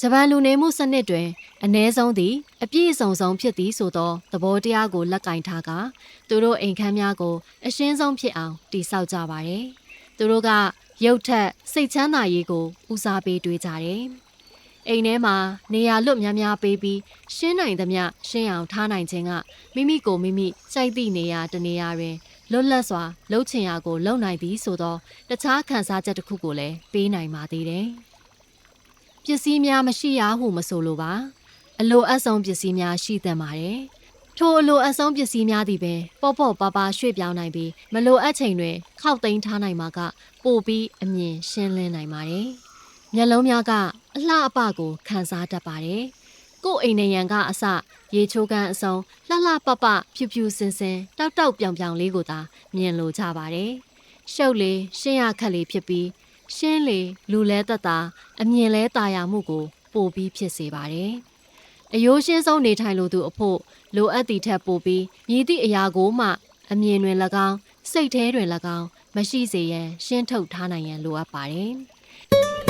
ဂျပန်လူနေမှုစနစ်တွင် အ ਨੇ ဆုံးသည် အပြည့်အစုံဆုံးဖြစ်သည်ဆိုသောသဘောတရားကိုလက်ကင်ထားကသူတို့အိမ်ခန်းများကို အရှင်းဆုံးဖြစ်အောင်တည်ဆောက်ကြပါတယ်။သူတို့ကရုတ်ထက်စိတ်ချမ်းသာရေးကိုဦးစားပေးတွေးကြတယ်။အိမ်ထဲမှာနေရာလွတ်များများပေးပြီးရှင်းနိုင်သမျှရှင်းအောင်ထားနိုင်ခြင်းကမိမိကိုမိမိစိုက်သည့်နေရာတစ်နေရာတွင်လွတ်လပ်စွာလှုပ်ချင်ရာကိုလှုပ်နိုင်သည်ဆိုသောတခြားခံစားချက်တစ်ခုကိုလည်းပေးနိုင်ပါသေးတယ်။ ပစ္စည်းများမရှိရဟုမဆိုလိုပါအလိုအပ်ဆုံးပစ္စည်းများရှိသင့်ပါတယ်။ထိုအလိုအပ်ဆုံးပစ္စည်းများသည်ပင်ပေါ့ပေါ့ပါပါရွှေ့ပြောင်းနိုင်ပြီးမလိုအပ်ချိန်တွင်ခောက်သိမ်းထားနိုင်မှာကပိုပြီးအမြင်ရှင်းလင်းနိုင်ပါတယ်။မျက်လုံးများကအလှအပကိုခံစားတတ်ပါတယ်။ကို့အိမ်နေရန်ကအစရေချိုးကန်းအစုံလှလှပပဖြူဖြူစင်စင်တောက်တောက်ပြောင်ပြောင်လေးကိုသာမြင်လိုကြပါတယ်။ရှုပ်လေရှင်းရခက်လေဖြစ်ပြီး ရှင်းလေလူလဲသက်သာအမြင်လဲตาရမှုကို ပိုပြီးဖြစ်စေပါတယ်။အယိုးရှင်းဆုံးနေထိုင်လိုသူအဖို့လိုအပ်သည့်ထက်ပိုပြီးမြည်သည့်အရာကိုမှ အမြင်တွင်၎င်းစိတ်ထဲတွင်၎င်းမရှိစေရန်ရှင်းထုတ်ထားနိုင်ရန်လိုအပ်ပါတယ်။